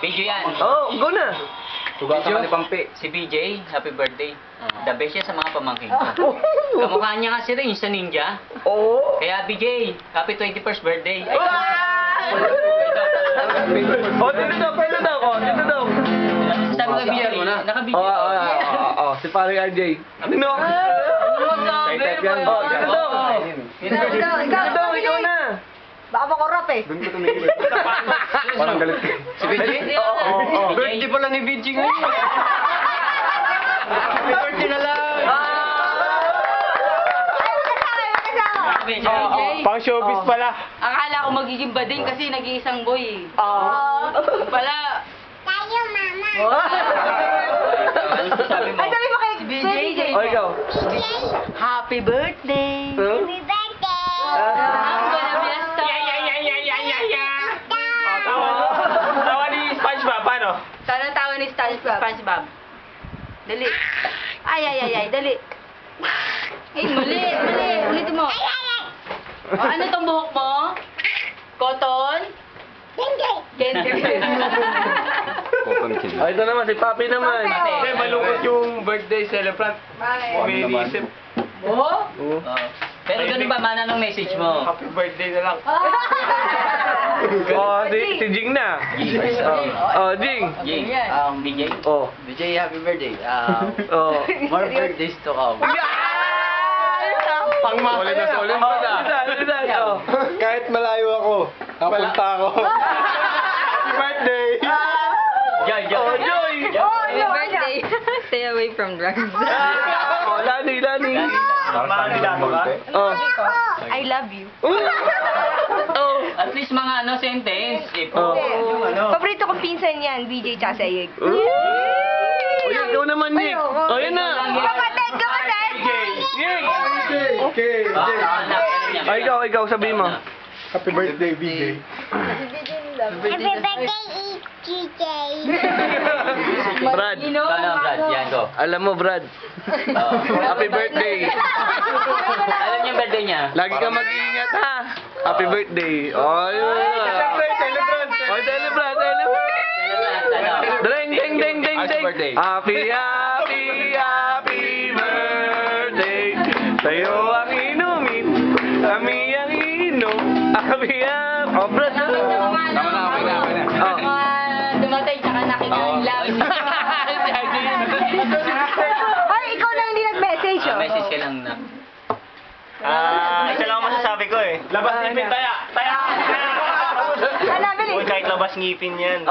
Video yan. Oh, go na. Tugatan ka ni Pampi. Si BJ, happy birthday. The best yan sa mga pamangkin ko. Kamukha niya nga si Rin sa ninja. Oh. Kaya BJ, happy 21st birthday. Ay, Oh, dito daw, pwede daw. Oh, dito daw. Sabi ka BJ, mo na. naka-video. Oh, oh, oh, si Pare RJ. Ano? Yan. Oh, dito daw. Ikaw, ikaw, ikaw. Dito daw, ikaw na. Baka makorap eh. Doon ko tumingin. Parang galit ka. Si BJ? Oo, oo, oo. Birthday pala ni BJ ngayon. Happy birthday na lang. Magkasama. BJ. Pang showbiz pala. Akala ko magiging bading kasi nag-iisang boy eh. Oh. Pala, Ano sabi mo? Ay, sabi mo kay Si BJ. BJ. Oh, ikaw. Happy birthday! Huh? I'm gonna be ni SpongeBob. Dali. Ay, ay, ay, ay, dali. Ay, mali, mali. Ulitin mo. O, ano tong buhok mo? Cotton? Gender. Cotton kid. Oh, ito naman, si Papi naman. Papi. Hindi, malungkot yung birthday celebrant. May inisip. Oh? Oh. Oo. Pero ganun ba mana ng message mo? Happy birthday na lang. Oh, si, si Jing na. Oh, oh Jing. Jing, um, BJ? Oh. BJ, happy birthday. Um, Oh. more birthdays to come. Pangmasa Solid na solid Oh, pa na. Oh. Kahit malayo ako, napunta ako. Happy birthday! Joy, Joy. Oh, Joy. Happy birthday. Stay away from drugs. Lani, Lani. Oh. I love you. Oh. At least mga ano sentence. Eh, Oh. yung ano. Paborito kong pinsan yan, BJ tsaka. Oh, yun, ikaw naman, Nick. Oh, yun na. Kapatid, kapatid! Nick. Okay, Ah, ah, anak, ano niya? Oh, ikaw, ikaw, sabihin mo. Happy birthday, BJ. Happy birthday, EJ! Brad. Paano, Brad? Yan, go. Alam mo, Brad. Oh. Happy birthday. Alam niyo yung birthday niya? Lagi ka mag-iingat, ha? Happy birthday. Oh, yun. Celebrant. Oh, celebrant. Celebrant, ano? Ding, ding, ding, ding, Happy ding. birthday. Happy, happy, happy birthday. Sa'yo ang inumin, kami ang inom. Happy, happy. Oh, Brad. Tama na, Tama na, okay na, okay na. Oh. Mga dumatay tsaka. Ay, ikaw lang hindi nag-message, Ah, oh. message ka lang na. Ah, isa lang ang masasabi ko eh. Labas ngipin, taya. Taya. Ano, bilis? Uy, kahit labas ngipin yan.